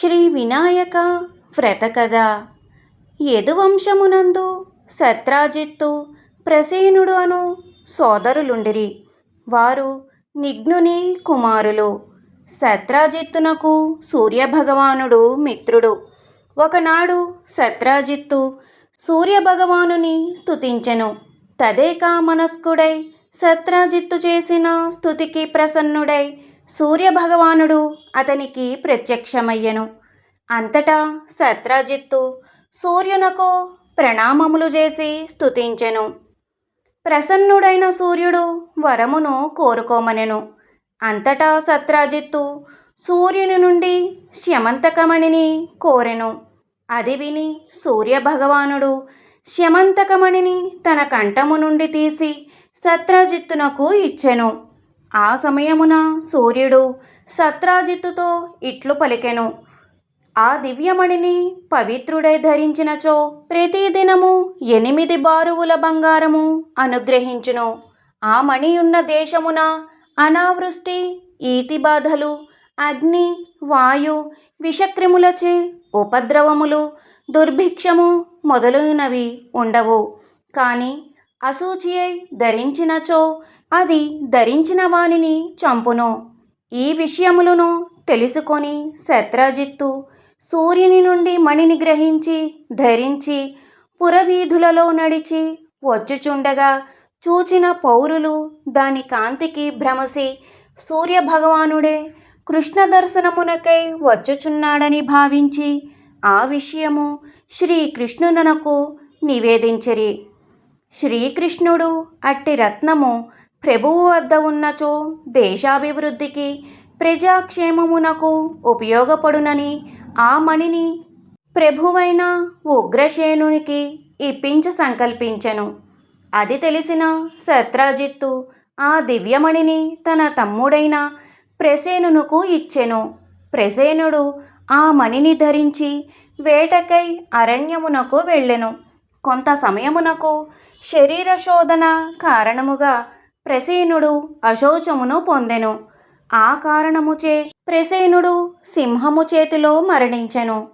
శ్రీ వినాయక వ్రతకథ యదువంశమునందు సత్రాజిత్తు ప్రసేనుడు అను సోదరులుండిరి. వారు నిఘ్నుని కుమారులు. సత్రాజిత్తునకు సూర్యభగవానుడు మిత్రుడు. ఒకనాడు సత్రాజిత్తు సూర్యభగవానుని స్తుతించెను. తదేకా మనస్కుడై సత్రాజిత్తు చేసిన స్థుతికి ప్రసన్నుడై సూర్యభగవానుడు అతనికి ప్రత్యక్షమయ్యెను. అంతటా సత్రాజిత్తు సూర్యునకు ప్రణామములు చేసి స్తుతించెను. ప్రసన్నుడైన సూర్యుడు వరమును కోరుకోమనెను. అంతటా సత్రాజిత్తు సూర్యుని నుండి శమంతకమణిని కోరెను. అది విని సూర్యభగవానుడు శమంతకమణిని తన కంఠము నుండి తీసి సత్రాజిత్తునకు ఇచ్చెను. ఆ సమయమున సూర్యుడు సత్రాజిత్తుతో ఇట్లు పలికెను. ఆ దివ్యమణిని పవిత్రుడై ధరించినచో ప్రతిదినము ఎనిమిది బారువుల బంగారము అనుగ్రహించును. ఆ మణి ఉన్న దేశమున అనావృష్టి ఈతి బాధలు అగ్ని వాయు విషక్రిములచే ఉపద్రవములు దుర్భిక్షము మొదలైనవి ఉండవు. కానీ అసూచి అయి ధరించినచో అది ధరించిన వానిని చంపును. ఈ విషయములను తెలుసుకొని శత్రజిత్తు సూర్యుని నుండి మణిని గ్రహించి ధరించి పురవీధులలో నడిచి వచ్చుచుండగా చూచిన పౌరులు దాని కాంతికి భ్రమసి సూర్యభగవానుడే కృష్ణ దర్శనమునకై వచ్చుచున్నాడని భావించి ఆ విషయము శ్రీకృష్ణునకు నివేదించిరి. శ్రీకృష్ణుడు అట్టి రత్నము ప్రభువు వద్ద ఉన్నచో దేశాభివృద్ధికి ప్రజాక్షేమమునకు ఉపయోగపడునని ఆ మణిని ప్రభువైన ఉగ్రసేనునికి ఇప్పించ సంకల్పించెను. అది తెలిసిన శత్రాజిత్తు ఆ దివ్యమణిని తన తమ్ముడైన ప్రసేనునకు ఇచ్చెను. ప్రసేనుడు ఆ మణిని ధరించి వేటకై అరణ్యమునకు వెళ్ళెను. కొంత సమయమునకు శరీర శోధన కారణముగా ప్రసేనుడు అశోచమును పొందెను. ఆ కారణముచే ప్రసేనుడు సింహము చేతిలో మరణించెను.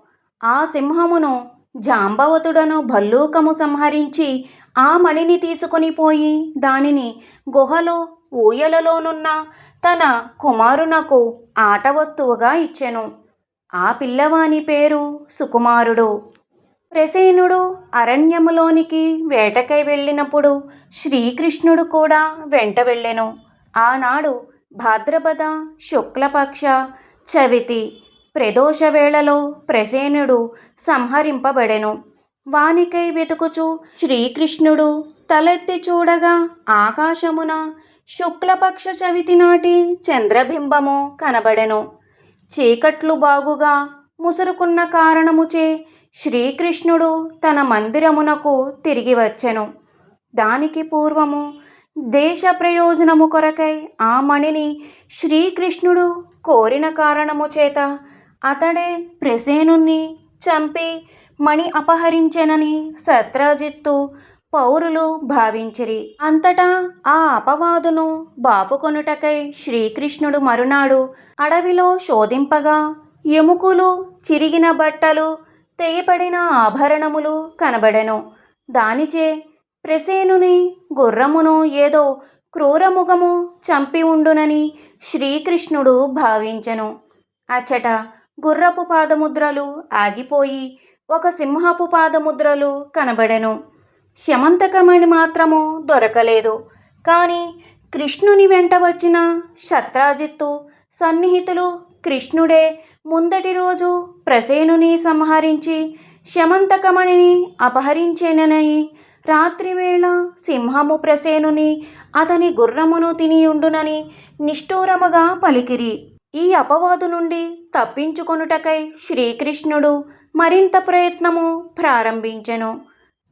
ఆ సింహమును జాంబవతుడను భల్లూకము సంహరించి ఆ మణిని తీసుకొని పోయి దానిని గుహలో ఊయలలోనున్న తన కుమారునకు ఆట వస్తువుగా ఇచ్చెను. ఆ పిల్లవాని పేరు సుకుమారుడు. ప్రసేనుడు అరణ్యములోనికి వేటకై వెళ్ళినప్పుడు శ్రీకృష్ణుడు కూడా వెంట వెళ్ళెను. ఆనాడు భాద్రపద శుక్లపక్ష చవితి ప్రదోష వేళలో ప్రసేనుడు సంహరింపబడెను. వానికై వెతుకుచు శ్రీకృష్ణుడు తలెత్తి చూడగా ఆకాశమున శుక్లపక్ష చవితి నాటి చంద్రబింబము కనబడెను. చీకట్లు బాగుగా ముసురుకున్న కారణముచే శ్రీకృష్ణుడు తన మందిరమునకు తిరిగి వచ్చెను. దానికి పూర్వము దేశ ప్రయోజనము కొరకై ఆ మణిని శ్రీకృష్ణుడు కోరిన కారణము చేత అతడే ప్రసేనుణ్ణి చంపి మణి అపహరించెనని సత్రజిత్తు పౌరులు భావించిరి. అంతటా ఆ అపవాదును బాపుకొనుటకై శ్రీకృష్ణుడు మరునాడు అడవిలో శోధింపగా ఎముకలు చిరిగిన బట్టలు తెగిపడిన ఆభరణములు కనబడెను. దానిచే ప్రసేనుని గుర్రమును ఏదో క్రూరముఖము చంపి ఉండునని శ్రీకృష్ణుడు భావించెను. అచ్చట గుర్రపు పాదముద్రలు ఆగిపోయి ఒక సింహపు పాదముద్రలు కనబడెను. శమంతకమణి మాత్రము దొరకలేదు. కానీ కృష్ణుని వెంట వచ్చిన శత్రాజిత్తు సన్నిహితులు కృష్ణుడే ముందటి రోజు ప్రసేనుని సంహరించి శమంతకమణిని అపహరించేనని. రాత్రివేళ సింహము ప్రసేనుని అతని గుర్రమును తినియుండునని నిష్ఠూరముగా పలికిరి. ఈ అపవాదు నుండి తప్పించుకొనుటకై శ్రీకృష్ణుడు మరింత ప్రయత్నము ప్రారంభించెను.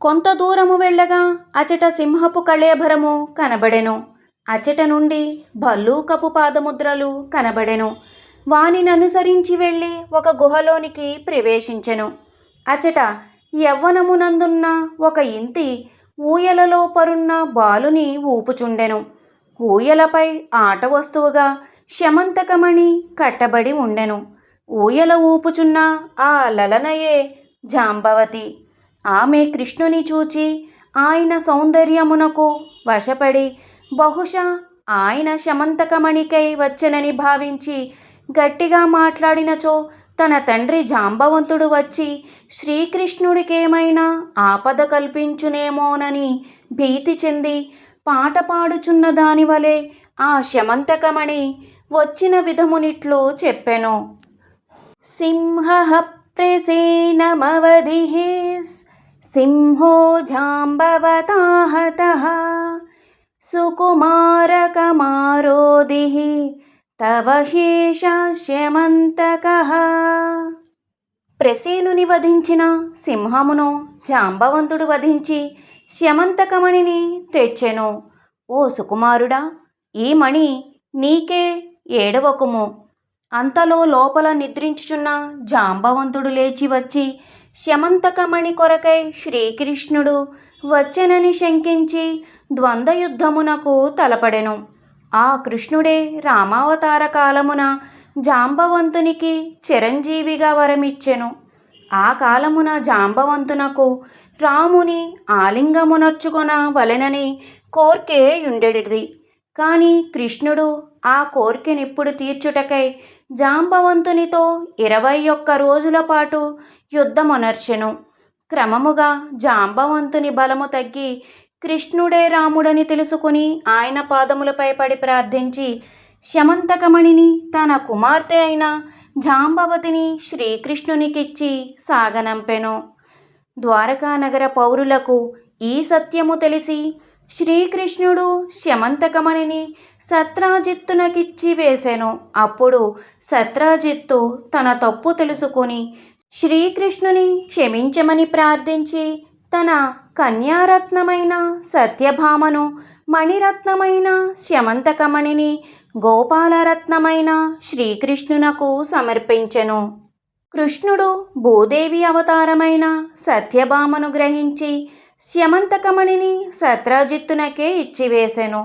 కొంత దూరము వెళ్ళగా అచట సింహపు కళేభరము కనబడెను. అచట నుండి భల్లూకపు పాదముద్రలు కనబడెను. వానిననుసరించి వెళ్ళి ఒక గుహలోనికి ప్రవేశించెను. అచట యవ్వనమునందున్న ఒక ఇంతి ఊయలలో పరున్న బాలుని ఊపుచుండెను. ఊయలపై ఆట వస్తువుగా శమంతకమణి కట్టబడి ఉండెను. ఊయల ఊపుచున్న ఆ లలనయే జాంబవతి. ఆమె కృష్ణుని చూచి ఆయన సౌందర్యమునకు వశపడి బహుశా ఆయన శమంతకమణికై వచ్చనని భావించి గట్టిగా మాట్లాడినచో తన తండ్రి జాంబవంతుడు వచ్చి శ్రీకృష్ణుడికేమైనా ఆపద కల్పించునేమోనని భీతి చెంది పాట పాడుచున్న దానివలే ఆ శమంతకమణి వచ్చిన విధమునిట్లు చెప్పెను. సింహ ప్రసేనమవధిహేస్ సింహో జాంబవతాహత సుకుమారకమారోదిः తవ శేషమంతకः ప్రసేనుని వధించిన సింహమును జాంబవంతుడు వధించి శమంతకమణిని తెచ్చెను. ఓ సుకుమారుడా ఈ మణి నీకే ఏడవకుము. అంతలో లోపల నిద్రించుచున్న జాంబవంతుడు లేచి వచ్చి శమంతకమణి కొరకై శ్రీకృష్ణుడు వచ్చెనని శంకించి ద్వంద్వయుద్ధమునకు తలపడెను. ఆ కృష్ణుడే రామావతార కాలమున జాంబవంతునికి చిరంజీవిగా వరమిచ్చెను. ఆ కాలమున జాంబవంతునకు రాముని ఆలింగమునర్చుకొన వలెనని కోర్కే ఉండెడిది కానీ కృష్ణుడు ఆ కోర్కెనిప్పుడు తీర్చుటకై జాంబవంతునితో ఇరవై ఒక్క రోజుల పాటు యుద్ధమునర్చెను. క్రమముగా జాంబవంతుని బలము తగ్గి కృష్ణుడే రాముడని తెలుసుకుని ఆయన పాదములపై పడి ప్రార్థించి శమంతకమణిని తన కుమార్తె అయిన జాంబవతిని శ్రీకృష్ణునికిచ్చి సాగనంపెను. ద్వారకానగర పౌరులకు ఈ సత్యము తెలిసి శ్రీకృష్ణుడు శమంతకమణిని సత్రాజిత్తునకిచ్చి వేసెను. అప్పుడు సత్రాజిత్తు తన తప్పు తెలుసుకుని శ్రీకృష్ణుని క్షమించమని ప్రార్థించి తన కన్యారత్నమైన సత్యభామను మణిరత్నమైన శమంతకమణిని గోపాలరత్నమైన శ్రీకృష్ణునకు సమర్పించెను. కృష్ణుడు భూదేవి అవతారమైన సత్యభామను గ్రహించి శమంతకమణిని సత్రాజిత్తునకే ఇచ్చివేశెను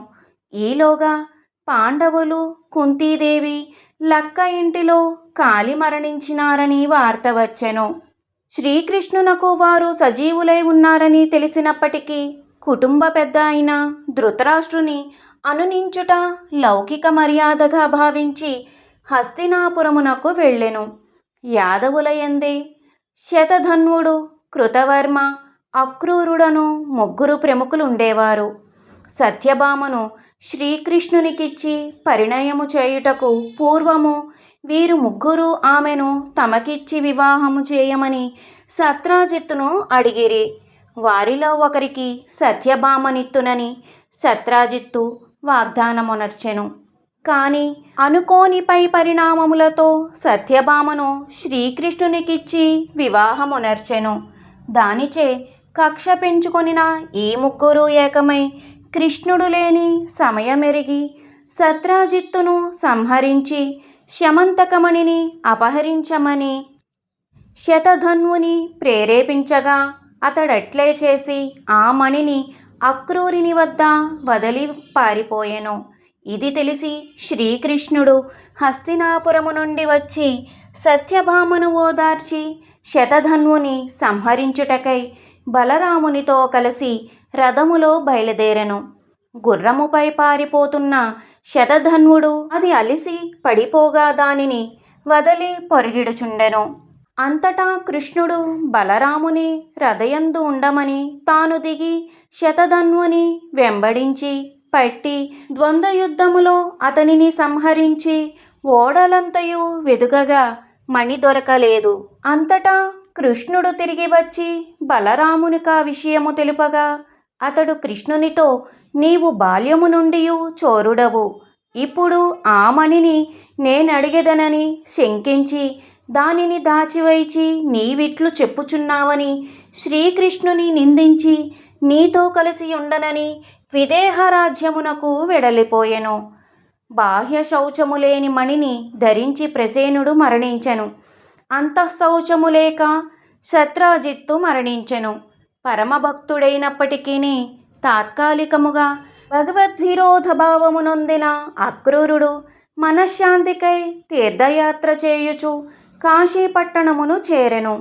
ఈలోగా పాండవులు కుంతీదేవి లక్క ఇంటిలో కాలి మరణించినారని వార్త వచ్చెను. శ్రీకృష్ణునకు వారు సజీవులై ఉన్నారని తెలిసినప్పటికీ కుటుంబ పెద్ద అయిన ధృతరాష్ట్రుని అనునించుట లౌకిక మర్యాదగా భావించి హస్తినాపురమునకు వెళ్ళెను. యాదవులయందే శతధన్వుడు కృతవర్మ అక్రూరుడను ముగ్గురు ప్రముఖులు ఉండేవారు సత్యభామను శ్రీకృష్ణునికిచ్చి పరిణయము చేయుటకు పూర్వము వీరు ముగ్గురు ఆమెను తమకిచ్చి వివాహము చేయమని సత్రాజిత్తును అడిగిరి. వారిలో ఒకరికి సత్యభామనిత్తునని సత్రాజిత్తు వాగ్దానమునర్చెను. కానీ అనుకోనిపై పరిణామములతో సత్యభామను శ్రీకృష్ణునికిచ్చి వివాహమునర్చెను. దానిచే కక్ష పెంచుకొనిన ఈ ముగ్గురు ఏకమై కృష్ణుడు లేని సమయమెరిగి సత్రాజిత్తును సంహరించి శమంతకమణిని అపహరించమని శతధన్వుని ప్రేరేపించగా అతడట్లే చేసి ఆ మణిని అక్రూరిని వద్ద వదిలి పారిపోయెను. ఇది తెలిసి శ్రీకృష్ణుడు హస్తినాపురము నుండి వచ్చి సత్యభామను ఓదార్చి శతధన్వుని సంహరించుటకై బలరామునితో కలిసి రథములో బయలుదేరెను. గుర్రముపై పారిపోతున్న శతధన్వుడు అది అలిసి పడిపోగా దానిని వదిలి పొరిగిడుచుండెను. అంతటా కృష్ణుడు బలరాముని హృదయందు ఉండమని తాను దిగి శతధన్వుని వెంబడించి పట్టి ద్వంద్వయుద్ధములో అతనిని సంహరించి ఓడలంతయు వెదుకగా మణి దొరకలేదు. అంతటా కృష్ణుడు తిరిగి వచ్చి బలరామునికా విషయము తెలుపగా అతడు కృష్ణునితో నీవు బాల్యము నుండి చోరుడవు. ఇప్పుడు ఆ మణిని నేనడిగెదనని శంకించి దానిని దాచివైచి నీవిట్లు చెప్పుచున్నావని శ్రీకృష్ణుని నిందించి నీతో కలిసి ఉండనని విదేహరాజ్యమునకు వెడలిపోయెను. బాహ్య శౌచము లేని మణిని ధరించి ప్రసేనుడు మరణించెను. అంతఃశౌచము లేక శత్రాజిత్తు మరణించెను. పరమభక్తుడైనప్పటికీ తాత్కాలికముగా భగవద్విరోధ భావము నొందిన అక్రూరుడు మనశ్శాంతికై తీర్థయాత్ర చేయుచు కాశీపట్టణమును చేరెను.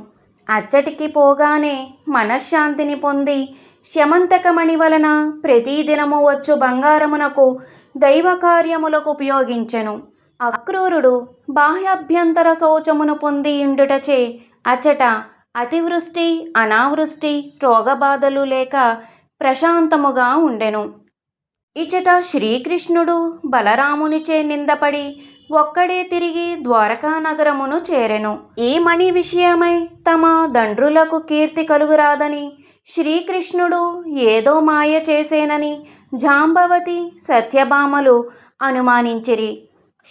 అచ్చటికి పోగానే మనశ్శాంతిని పొంది శమంతకమణి వలన ప్రతిదినము వచ్చు బంగారమునకు దైవ కార్యములకు ఉపయోగించెను. అక్రూరుడు బాహ్యాభ్యంతర శోచమును పొంది ఉండుటచే అచ్చట అతివృష్టి అనావృష్టి రోగబాధలు లేక ప్రశాంతముగా ఉండెను. ఇచట శ్రీకృష్ణుడు బలరామునిచే నిందపడి ఒక్కడే తిరిగి ద్వారకా నగరమును చేరెను. ఈ మణి విషయమై తమ దండ్రులకు కీర్తి కలుగురాదని శ్రీకృష్ణుడు ఏదో మాయ చేసేనని జాంబవతి సత్యభామలు అనుమానించిరి.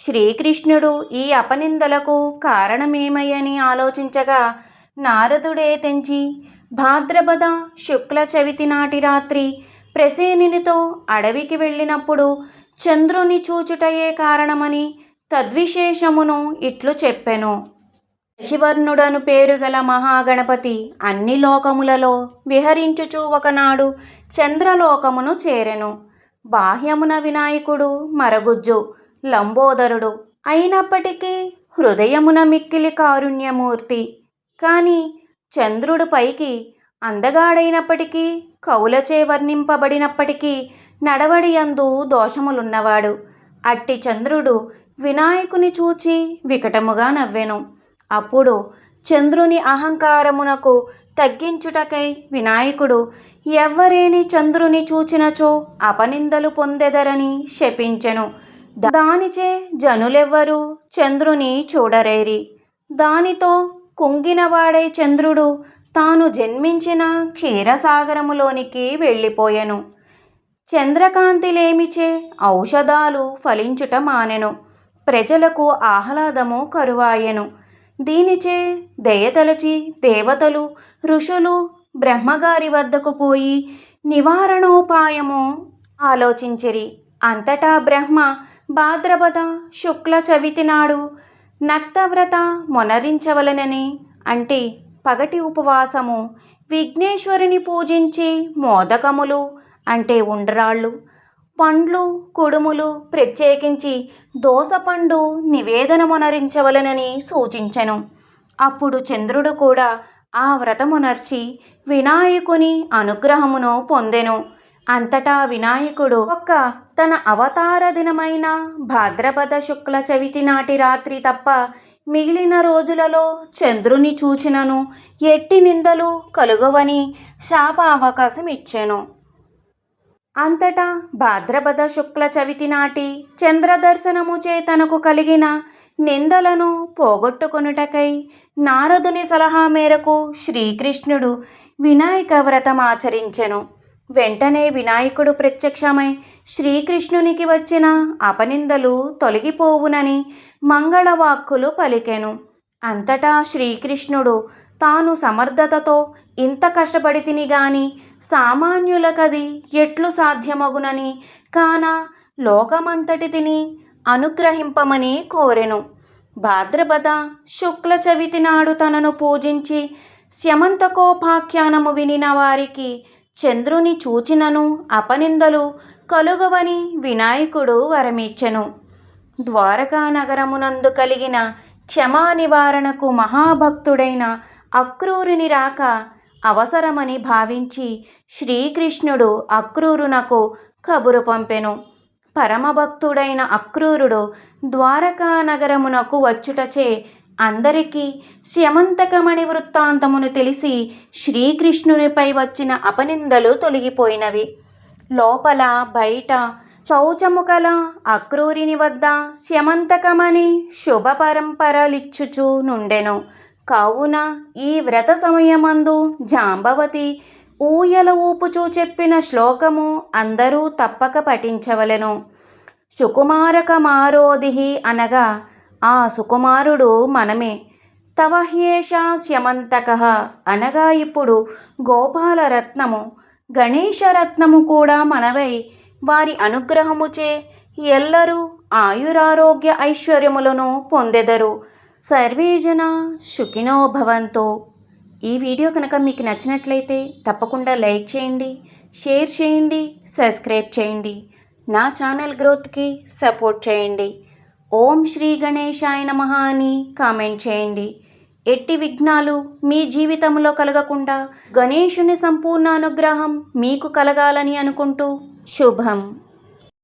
శ్రీకృష్ణుడు ఈ అపనిందలకు కారణమేమయ్యని ఆలోచించగా నారదుడే తెంచి భాద్రపద శుక్ల చవితి నాటి రాత్రి ప్రసేనునితో అడవికి వెళ్ళినప్పుడు చంద్రుని చూచుటయే కారణమని తద్విశేషమును ఇట్లు చెప్పెను. శశివర్ణుడను పేరుగల మహాగణపతి అన్ని లోకములలో విహరించుచూ ఒకనాడు చంద్రలోకమును చేరెను. బాహ్యమున వినాయకుడు మరగుజ్జు లంబోదరుడు అయినప్పటికీ హృదయమున మిక్కిలి కారుణ్యమూర్తి. కానీ చంద్రుడు పైకి అందగాడైనప్పటికీ కౌలచే వర్ణింపబడినప్పటికీ నడవడియందు దోషములున్నవాడు. అట్టి చంద్రుడు వినాయకుని చూచి వికటముగా నవ్వెను. అప్పుడు చంద్రుని అహంకారమునకు తగ్గించుటకై వినాయకుడు ఎవ్వరేని చంద్రుని చూచినచో అపనిందలు పొందెదరని శపించెను. దానిచే జనులెవ్వరూ చంద్రుని చూడరేరి. దానితో కుంగినవాడై చంద్రుడు తాను జన్మించిన క్షీరసాగరములోనికి వెళ్ళిపోయెను. చంద్రకాంతిలేమిచే ఔషధాలు ఫలించుట మానెను. ప్రజలకు ఆహ్లాదము కరువాయెను. దీనిచే దయతలచి దేవతలు ఋషులు బ్రహ్మగారి వద్దకు పోయి నివారణోపాయము ఆలోచించిరి. అంతటా బ్రహ్మ భాద్రపద శుక్ల చవితి నాడు నక్తవ్రత మొనరించవలనని అంటే పగటి ఉపవాసము విఘ్నేశ్వరుని పూజించి మోదకములు అంటే ఉండరాళ్ళు పండ్లు కుడుములు ప్రత్యేకించి దోసపండు నివేదనమునరించవలనని సూచించెను. అప్పుడు చంద్రుడు కూడా ఆ వ్రతమునర్చి వినాయకుని అనుగ్రహమును పొందెను. అంతటా వినాయకుడు ఒక్క తన అవతార దినమైన భాద్రపద శుక్ల చవితి నాటి రాత్రి తప్ప మిగిలిన రోజులలో చంద్రుని చూచినను ఎట్టి నిందలు కలుగవని శాప అవకాశం ఇచ్చాను. అంతటా భాద్రపద శుక్ల చవితి నాటి చంద్రదర్శనము చే తనకు కలిగిన నిందలను పోగొట్టుకొనుటకై నారదుని సలహా మేరకు శ్రీకృష్ణుడు వినాయక వ్రతం ఆచరించెను. వెంటనే వినాయకుడు ప్రత్యక్షమై శ్రీకృష్ణునికి వచ్చిన అపనిందలు తొలగిపోవునని మంగళవాక్కులు పలికెను. అంతటా శ్రీకృష్ణుడు తాను సమర్థతతో ఇంత కష్టపడి తిని గాని సామాన్యులకది ఎట్లు సాధ్యమగునని కాన లోకమంతటి తిని అనుగ్రహింపమని కోరెను. భాద్రపద శుక్ల చవితి నాడు తనను పూజించి శమంతకోపాఖ్యానము వినిన వారికి చంద్రుని చూచినను అపనిందలు కలుగవని వినాయకుడు వరమిచ్చెను. ద్వారకా నగరమునందు కలిగిన క్షమా నివారణకు మహాభక్తుడైన అక్రూరుని రాక అవసరమని భావించి శ్రీకృష్ణుడు అక్రూరునకు కబురు పంపెను. పరమభక్తుడైన అక్రూరుడు ద్వారకా నగరమునకు వచ్చుటచే అందరికీ స్యమంతకమణి వృత్తాంతమును తెలిసి శ్రీకృష్ణునిపై వచ్చిన అపనిందలు తొలగిపోయినవి. లోపల బయట శౌచముకల అక్రూరిని వద్ద స్యమంతకమని శుభ పరంపరలిచ్చుచూ నుండెను. కావున ఈ వ్రత సమయమందు జాంబవతి ఊయల ఊపుచూ చెప్పిన శ్లోకము అందరూ తప్పక పఠించవలెను. సుకుమారకమారోదిహి అనగా ఆ సుకుమారుడు మనమే. తవహ్యేషా శ్యమంతక. అనగా ఇప్పుడు గోపాలరత్నము. గణేశరత్నము కూడా మనవై. వారి అనుగ్రహముచే ఎల్లరూ ఆయురారోగ్య ఐశ్వర్యములను పొందెదరు. సర్వేజన సుఖినో భవంతో. ఈ వీడియో కనుక మీకు నచ్చినట్లయితే తప్పకుండా లైక్ చేయండి షేర్ చేయండి సబ్స్క్రైబ్ చేయండి. నా ఛానల్ గ్రోత్కి సపోర్ట్ చేయండి. ఓం శ్రీ గణేశాయ నమ అని కామెంట్ చేయండి. ఎట్టి విఘ్నాలు మీ జీవితంలో కలగకుండా గణేశుని సంపూర్ణ అనుగ్రహం మీకు కలగాలని అనుకుంటూ శుభం.